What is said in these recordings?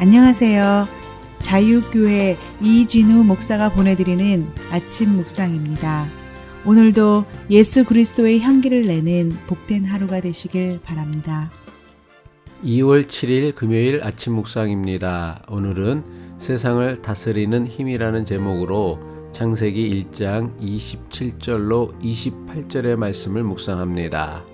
안녕하세요. 자유교회 이진우 목사가 보내드리는 아침 묵상입니다. 오늘도 예수 그리스도의 향기를 내는 복된 하루가 되시길 바랍니다. 2월 7일 금요일 아침 묵상입니다. 오늘은 세상을 다스리는 힘이라는 제목으로 창세기 1장 27절로 28절의 말씀을 묵상합니다.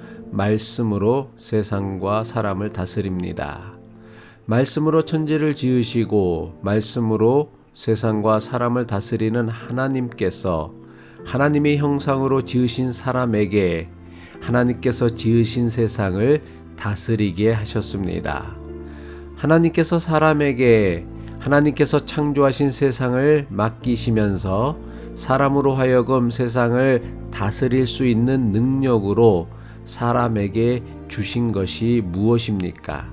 말씀으로 세상과 사람을 다스립니다. 말씀으로 천지를 지으시고 말씀으로 세상과 사람을 다스리는 하나님께서 하나님의 형상으로 지으신 사람에게 하나님께서 지으신 세상을 다스리게 하셨습니다. 하나님께서 사람에게 하나님께서 창조하신 세상을 맡기시면서 사람으로 하여금 세상을 다스릴 수 있는 능력으로 사람에게 주신 것이 무엇입니까?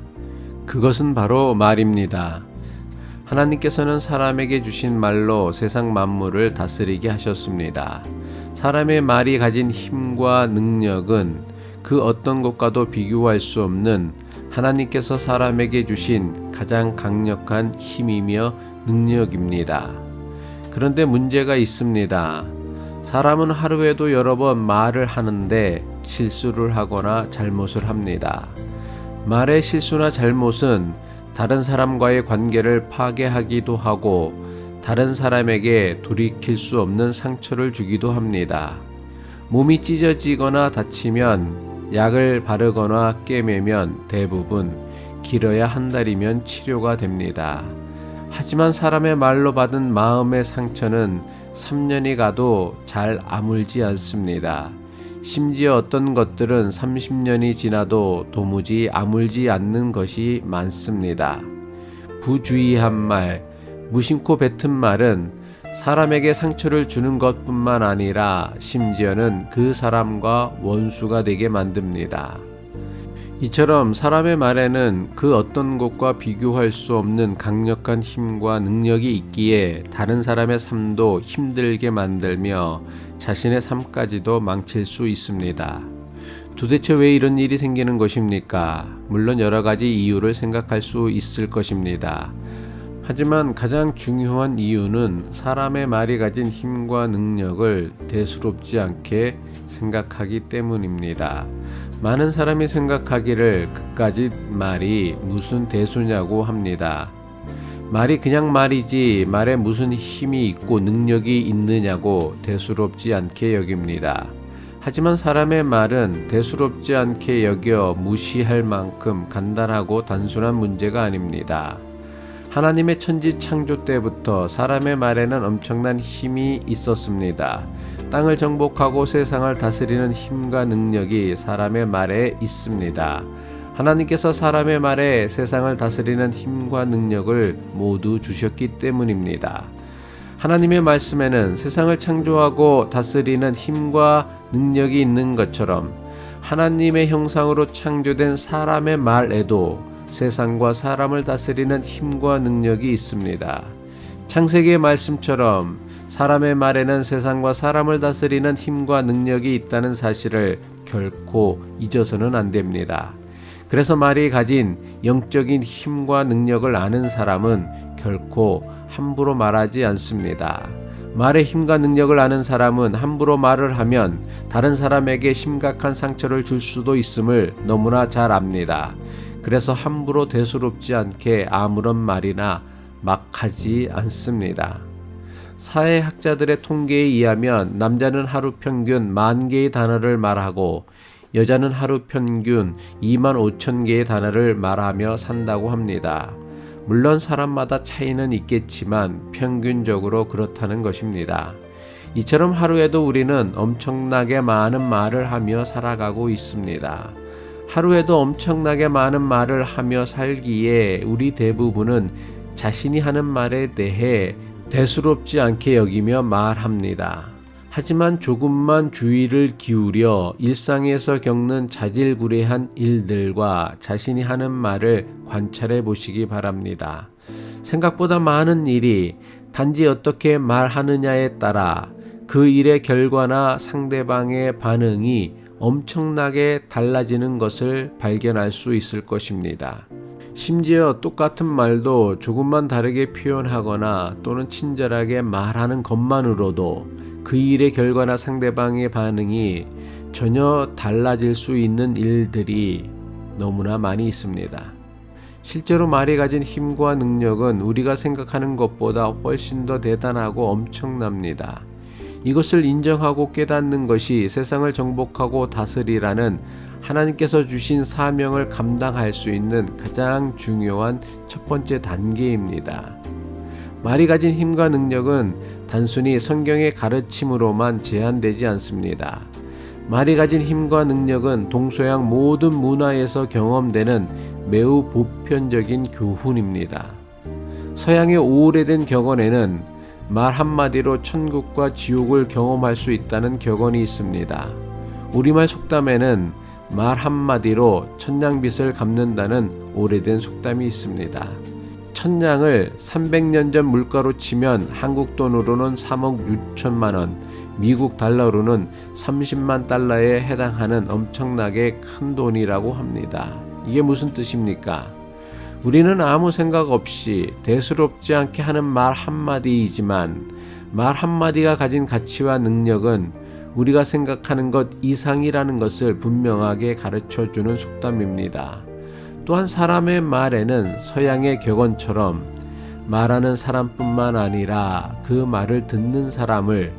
그것은 바로 말입니다. 하나님께서는 사람에게 주신 말로 세상 만물을 다스리게 하셨습니다. 사람의 말이 가진 힘과 능력은 그 어떤 것과도 비교할 수 없는 하나님께서 사람에게 주신 가장 강력한 힘이며 능력입니다. 그런데 문제가 있습니다. 사람은 하루에도 여러 번 말을 하는데 실수를 하거나 잘못을 합니다. 말의 실수나 잘못은 다른 사람과의 관계를 파괴하기도 하고 다른 사람에게 돌이킬 수 없는 상처를 주기도 합니다. 몸이 찢어지거나 다치면 약을 바르거나 꿰매면 대부분 길어야 한 달이면 치료가 됩니다. 하지만 사람의 말로 받은 마음의 상처는 3년이 가도 잘 아물지 않습니다. 심지어 어떤 것들은 30년이 지나도 도무지 아물지 않는 것이 많습니다. 부주의한 말, 무심코 뱉은 말은 사람에게 상처를 주는 것뿐만 아니라 심지어는 그 사람과 원수가 되게 만듭니다. 이처럼 사람의 말에는 그 어떤 것과 비교할 수 없는 강력한 힘과 능력이 있기에 다른 사람의 삶도 힘들게 만들며 자신의 삶까지도 망칠 수 있습니다. 도대체 왜 이런 일이 생기는 것입니까? 물론 여러 가지 이유를 생각할 수 있을 것입니다. 하지만 가장 중요한 이유는 사람의 말이 가진 힘과 능력을 대수롭지 않게 생각하기 때문입니다. 많은 사람이 생각하기를 그까짓 말이 무슨 대수냐고 합니다. 말이 그냥 말이지 말에 무슨 힘이 있고 능력이 있느냐고 대수롭지 않게 여깁니다. 하지만 사람의 말은 대수롭지 않게 여겨 무시할 만큼 간단하고 단순한 문제가 아닙니다. 하나님의 천지 창조 때부터 사람의 말에는 엄청난 힘이 있었습니다. 땅을 정복하고 세상을 다스리는 힘과 능력이 사람의 말에 있습니다. 하나님께서 사람의 말에 세상을 다스리는 힘과 능력을 모두 주셨기 때문입니다. 하나님의 말씀에는 세상을 창조하고 다스리는 힘과 능력이 있는 것처럼 하나님의 형상으로 창조된 사람의 말에도 세상과 사람을 다스리는 힘과 능력이 있습니다. 창세기의 말씀처럼 사람의 말에는 세상과 사람을 다스리는 힘과 능력이 있다는 사실을 결코 잊어서는 안 됩니다. 그래서 말이 가진 영적인 힘과 능력을 아는 사람은 결코 함부로 말하지 않습니다. 말의 힘과 능력을 아는 사람은 함부로 말을 하면 다른 사람에게 심각한 상처를 줄 수도 있음을 너무나 잘 압니다. 그래서 함부로 대수롭지 않게 아무런 말이나 막 하지 않습니다. 사회학자들의 통계에 의하면 남자는 하루 평균 만 개의 단어를 말하고 여자는 하루 평균 2만 5천 개의 단어를 말하며 산다고 합니다. 물론 사람마다 차이는 있겠지만 평균적으로 그렇다는 것입니다. 이처럼 하루에도 우리는 엄청나게 많은 말을 하며 살아가고 있습니다. 하루에도 엄청나게 많은 말을 하며 살기에 우리 대부분은 자신이 하는 말에 대해 대수롭지 않게 여기며 말합니다. 하지만 조금만 주의를 기울여 일상에서 겪는 자질구레한 일들과 자신이 하는 말을 관찰해 보시기 바랍니다. 생각보다 많은 일이 단지 어떻게 말하느냐에 따라 그 일의 결과나 상대방의 반응이 엄청나게 달라지는 것을 발견할 수 있을 것입니다. 심지어 똑같은 말도 조금만 다르게 표현하거나 또는 친절하게 말하는 것만으로도 그 일의 결과나 상대방의 반응이 전혀 달라질 수 있는 일들이 너무나 많이 있습니다. 실제로 말이 가진 힘과 능력은 우리가 생각하는 것보다 훨씬 더 대단하고 엄청납니다. 이것을 인정하고 깨닫는 것이 세상을 정복하고 다스리라는 하나님께서 주신 사명을 감당할 수 있는 가장 중요한 첫 번째 단계입니다. 말이 가진 힘과 능력은 단순히 성경의 가르침으로만 제한되지 않습니다. 말이 가진 힘과 능력은 동서양 모든 문화에서 경험되는 매우 보편적인 교훈입니다. 서양의 오래된 격언에는 말 한마디로 천국과 지옥을 경험할 수 있다는 격언이 있습니다. 우리말 속담에는 말 한마디로 천냥빚을 갚는다는 오래된 속담이 있습니다. 천냥을 300년 전 물가로 치면 한국 돈으로는 3억 6천만 원, 미국 달러로는 30만 달러에 해당하는 엄청나게 큰 돈이라고 합니다. 이게 무슨 뜻입니까? 우리는 아무 생각 없이 대수롭지 않게 하는 말 한마디이지만 말 한마디가 가진 가치와 능력은 우리가 생각하는 것 이상이라는 것을 분명하게 가르쳐 주는 속담입니다. 또한 사람의 말에는 서양의 격언처럼 말하는 사람뿐만 아니라 그 말을 듣는 사람을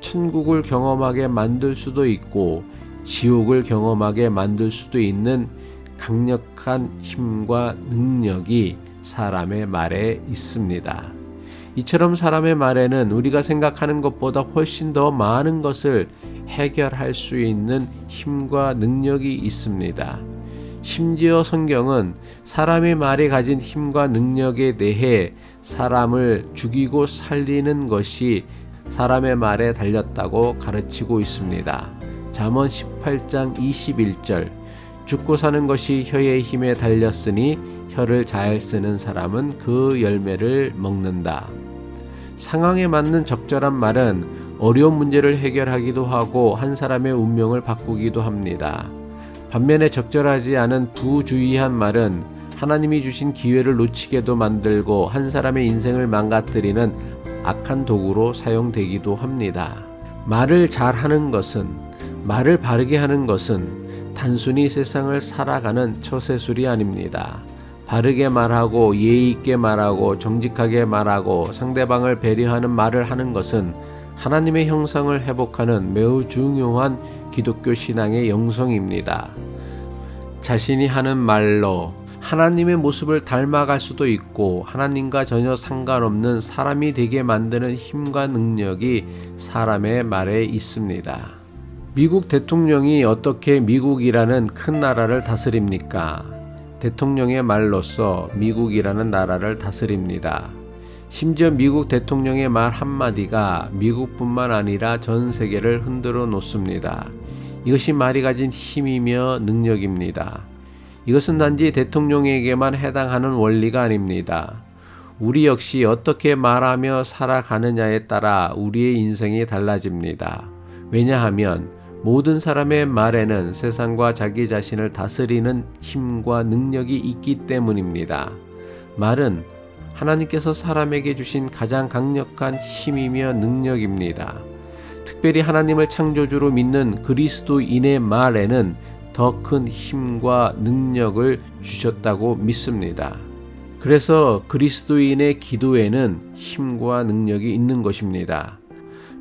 천국을 경험하게 만들 수도 있고 지옥을 경험하게 만들 수도 있는 강력한 힘과 능력이 사람의 말에 있습니다. 이처럼 사람의 말에는 우리가 생각하는 것보다 훨씬 더 많은 것을 해결할 수 있는 힘과 능력이 있습니다. 심지어 성경은 사람의 말이 가진 힘과 능력에 대해 사람을 죽이고 살리는 것이 사람의 말에 달렸다고 가르치고 있습니다. 잠언 18장 21절 죽고 사는 것이 혀의 힘에 달렸으니 혀를 잘 쓰는 사람은 그 열매를 먹는다. 상황에 맞는 적절한 말은 어려운 문제를 해결하기도 하고 한 사람의 운명을 바꾸기도 합니다. 반면에 적절하지 않은 부주의한 말은 하나님이 주신 기회를 놓치게도 만들고 한 사람의 인생을 망가뜨리는 악한 도구로 사용되기도 합니다. 말을 잘 하는 것은 말을 바르게 하는 것은 단순히 세상을 살아가는 처세술이 아닙니다. 바르게 말하고 예의 있게 말하고 정직하게 말하고 상대방을 배려하는 말을 하는 것은 하나님의 형상을 회복하는 매우 중요한 기독교 신앙의 영성입니다. 자신이 하는 말로 하나님의 모습을 닮아갈 수도 있고 하나님과 전혀 상관없는 사람이 되게 만드는 힘과 능력이 사람의 말에 있습니다. 미국 대통령이 어떻게 미국이라는 큰 나라를 다스립니까? 대통령의 말로써 미국이라는 나라를 다스립니다. 심지어 미국 대통령의 말 한마디가 미국뿐만 아니라 전 세계를 흔들어 놓습니다. 이것이 말이 가진 힘이며 능력입니다. 이것은 단지 대통령에게만 해당하는 원리가 아닙니다. 우리 역시 어떻게 말하며 살아가느냐에 따라 우리의 인생이 달라집니다. 왜냐하면 모든 사람의 말에는 세상과 자기 자신을 다스리는 힘과 능력이 있기 때문입니다. 말은 하나님께서 사람에게 주신 가장 강력한 힘이며 능력입니다. 특별히 하나님을 창조주로 믿는 그리스도인의 말에는 더 큰 힘과 능력을 주셨다고 믿습니다. 그래서 그리스도인의 기도에는 힘과 능력이 있는 것입니다.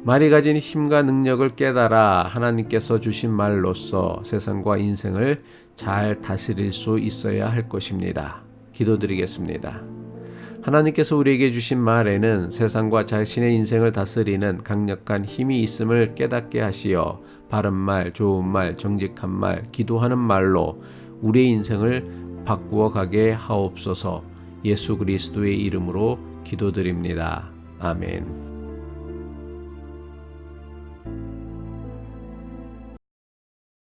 말이 가진 힘과 능력을 깨달아 하나님께서 주신 말로서 세상과 인생을 잘 다스릴 수 있어야 할 것입니다. 기도드리겠습니다. 하나님께서 우리에게 주신 말에는 세상과 자신의 인생을 다스리는 강력한 힘이 있음을 깨닫게 하시어 바른 말, 좋은 말, 정직한 말, 기도하는 말로 우리의 인생을 바꾸어 가게 하옵소서 예수 그리스도의 이름으로 기도드립니다. 아멘.